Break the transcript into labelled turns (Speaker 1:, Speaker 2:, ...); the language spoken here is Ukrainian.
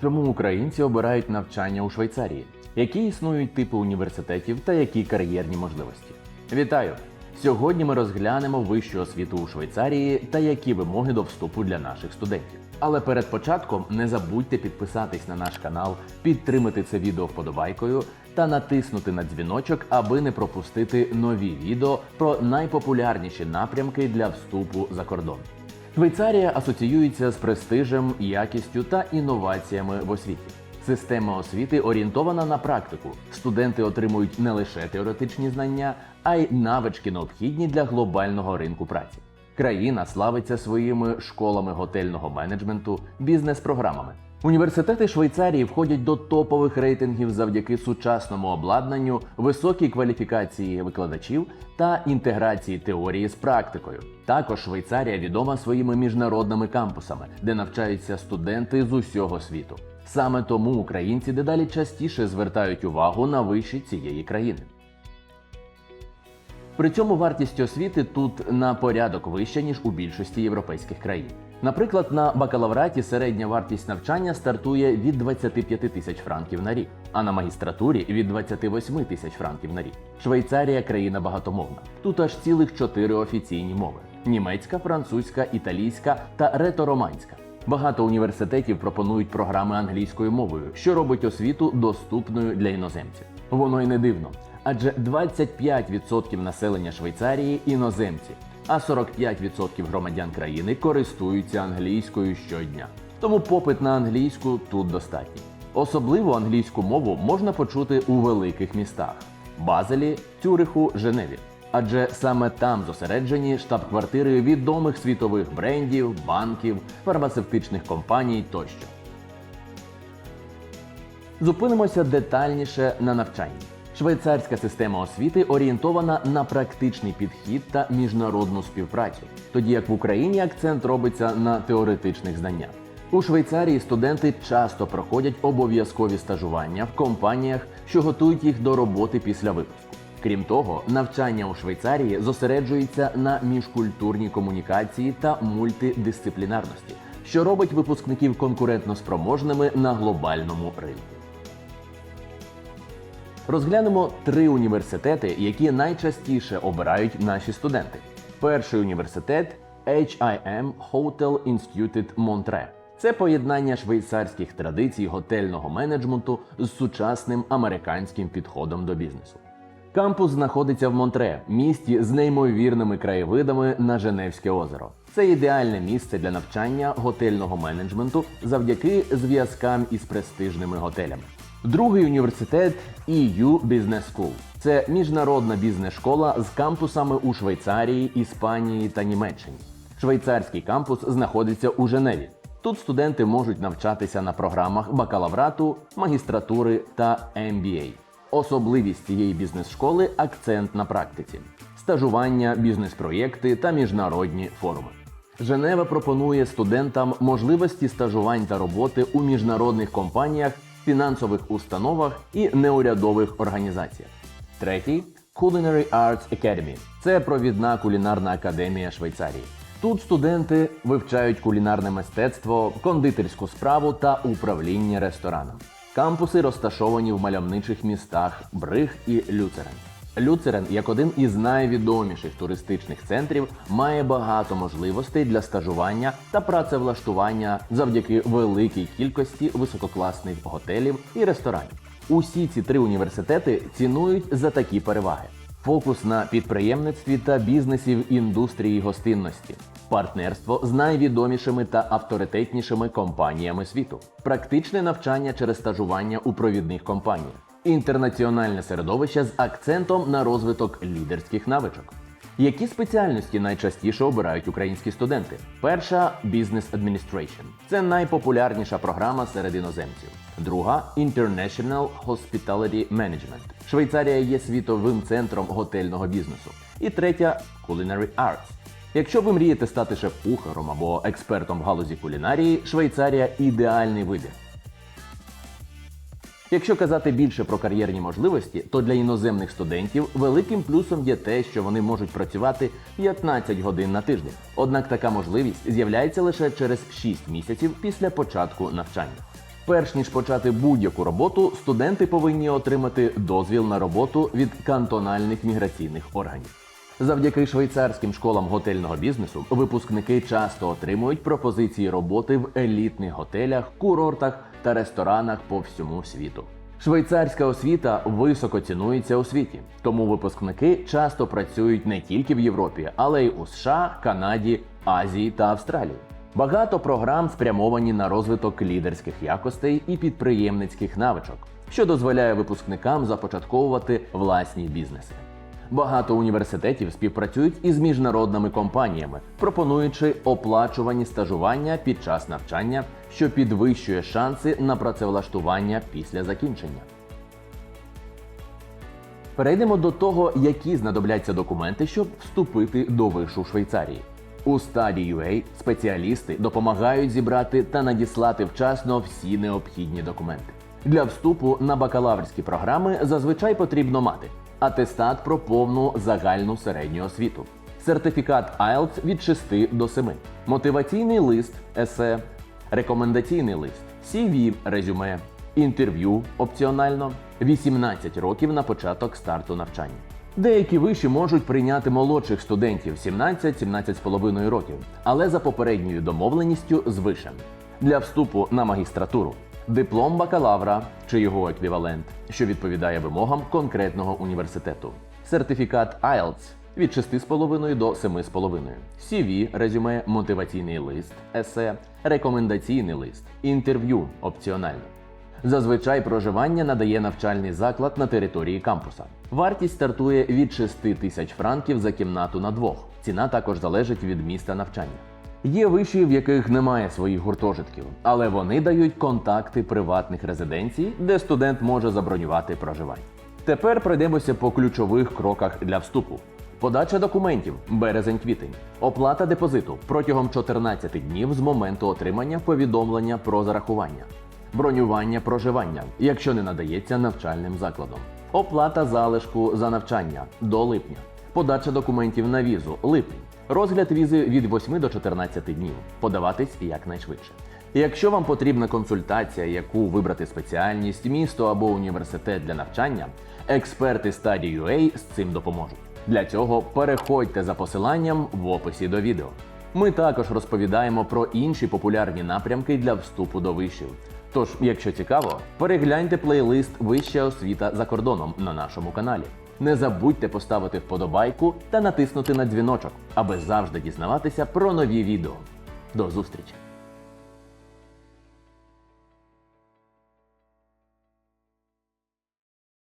Speaker 1: Чому українці обирають навчання у Швейцарії? Які існують типи університетів та які кар'єрні можливості? Вітаю! Сьогодні ми розглянемо вищу освіту у Швейцарії та які вимоги до вступу для наших студентів. Але перед початком не забудьте підписатись на наш канал, підтримати це відео вподобайкою та натиснути на дзвіночок, аби не пропустити нові відео про найпопулярніші напрямки для вступу за кордон. Швейцарія асоціюється з престижем, якістю та інноваціями в освіті. Система освіти орієнтована на практику. Студенти отримують не лише теоретичні знання, а й навички необхідні для глобального ринку праці. Країна славиться своїми школами готельного менеджменту, бізнес-програмами. Університети Швейцарії входять до топових рейтингів завдяки сучасному обладнанню, високій кваліфікації викладачів та інтеграції теорії з практикою. Також Швейцарія відома своїми міжнародними кампусами, де навчаються студенти з усього світу. Саме тому українці дедалі частіше звертають увагу на виші цієї країни. При цьому вартість освіти тут на порядок вища, ніж у більшості європейських країн. Наприклад, на бакалавраті середня вартість навчання стартує від 25 тисяч франків на рік, а на магістратурі від 28 тисяч франків на рік. Швейцарія країна багатомовна. Тут аж цілих чотири офіційні мови: німецька, французька, італійська та ретороманська. Багато університетів пропонують програми англійською мовою, що робить освіту доступною для іноземців. Воно й не дивно, адже 25% населення Швейцарії іноземці, а 45% громадян країни користуються англійською щодня. Тому попит на англійську тут достатній. Особливо англійську мову можна почути у великих містах Базелі, Цюриху, Женеві. Адже саме там зосереджені штаб-квартири відомих світових брендів, банків, фармацевтичних компаній тощо. Зупинимося детальніше на навчанні. Швейцарська система освіти орієнтована на практичний підхід та міжнародну співпрацю, тоді як в Україні акцент робиться на теоретичних знаннях. У Швейцарії студенти часто проходять обов'язкові стажування в компаніях, що готують їх до роботи після випуску. Крім того, навчання у Швейцарії зосереджується на міжкультурній комунікації та мультидисциплінарності, що робить випускників конкурентно спроможними на глобальному ринку. Розглянемо три університети, які найчастіше обирають наші студенти. Перший університет HIM Hotel Institute Montre. Це поєднання швейцарських традицій готельного менеджменту з сучасним американським підходом до бізнесу. Кампус знаходиться в Монтре, місті з неймовірними краєвидами на Женевське озеро. Це ідеальне місце для навчання готельного менеджменту завдяки зв'язкам із престижними готелями. Другий університет EU Business School. Це міжнародна бізнес-школа з кампусами у Швейцарії, Іспанії та Німеччині. Швейцарський кампус знаходиться у Женеві. Тут студенти можуть навчатися на програмах бакалаврату, магістратури та MBA. Особливість цієї бізнес-школи акцент на практиці, стажування, бізнес-проєкти та міжнародні форуми. Женева пропонує студентам можливості стажувань та роботи у міжнародних компаніях, фінансових установах і неурядових організаціях. Третій Culinary Arts Academy – це провідна кулінарна академія Швейцарії. Тут студенти вивчають кулінарне мистецтво, кондитерську справу та управління рестораном. Кампуси розташовані в мальовничих містах Бриг і Люцерен. Люцерен, як один із найвідоміших туристичних центрів, має багато можливостей для стажування та працевлаштування завдяки великій кількості висококласних готелів і ресторанів. Усі ці три університети цінують за такі переваги: фокус на підприємництві та бізнесі в індустрії гостинності, партнерство з найвідомішими та авторитетнішими компаніями світу, практичне навчання через стажування у провідних компаніях, інтернаціональне середовище з акцентом на розвиток лідерських навичок. Які спеціальності найчастіше обирають українські студенти? Перша Business Administration. Це найпопулярніша програма серед іноземців. Друга International Hospitality Management. Швейцарія є світовим центром готельного бізнесу. І третя Culinary Arts. Якщо ви мрієте стати шеф-кухаром або експертом в галузі кулінарії, Швейцарія ідеальний вибір. Якщо казати більше про кар'єрні можливості, то для іноземних студентів великим плюсом є те, що вони можуть працювати 15 годин на тиждень. Однак така можливість з'являється лише через 6 місяців після початку навчання. Перш ніж почати будь-яку роботу, студенти повинні отримати дозвіл на роботу від кантональних міграційних органів. Завдяки швейцарським школам готельного бізнесу випускники часто отримують пропозиції роботи в елітних готелях, курортах та ресторанах по всьому світу. Швейцарська освіта високо цінується у світі, тому випускники часто працюють не тільки в Європі, але й у США, Канаді, Азії та Австралії. Багато програм спрямовані на розвиток лідерських якостей і підприємницьких навичок, що дозволяє випускникам започатковувати власні бізнеси. Багато університетів співпрацюють із міжнародними компаніями, пропонуючи оплачувані стажування під час навчання, що підвищує шанси на працевлаштування після закінчення. Перейдемо до того, які знадобляться документи, щоб вступити до вишу Швейцарії. У Study.ua спеціалісти допомагають зібрати та надіслати вчасно всі необхідні документи. Для вступу на бакалаврські програми зазвичай потрібно мати атестат про повну загальну середню освіту, сертифікат IELTS від 6 до 7, мотиваційний лист, есе, рекомендаційний лист, CV, резюме, інтерв'ю опціонально, 18 років на початок старту навчання. Деякі виші можуть прийняти молодших студентів 17-17,5 років, але за попередньою домовленістю з вишем. Для вступу на магістратуру диплом бакалавра чи його еквівалент, що відповідає вимогам конкретного університету, сертифікат IELTS від 6,5 до 7,5, CV, резюме, мотиваційний лист, есе, рекомендаційний лист, інтерв'ю опціонально. Зазвичай проживання надає навчальний заклад на території кампуса. Вартість стартує від 6 тисяч франків за кімнату на двох. Ціна також залежить від міста навчання. Є виші, в яких немає своїх гуртожитків, але вони дають контакти приватних резиденцій, де студент може забронювати проживання. Тепер пройдемося по ключових кроках для вступу. Подача документів березень-квітень, оплата депозиту протягом 14 днів з моменту отримання повідомлення про зарахування, бронювання проживання, якщо не надається навчальним закладом, оплата залишку за навчання до липня, подача документів на візу липень, розгляд візи від 8 до 14 днів, подаватись якнайшвидше. Якщо вам потрібна консультація, яку вибрати спеціальність, місто або університет для навчання, експерти Study.ua з цим допоможуть. Для цього переходьте за посиланням в описі до відео. Ми також розповідаємо про інші популярні напрямки для вступу до вишів. Тож, якщо цікаво, перегляньте плейлист Вища освіта за кордоном на нашому каналі. Не забудьте поставити вподобайку та натиснути на дзвіночок, аби завжди дізнаватися про нові відео. До зустрічі!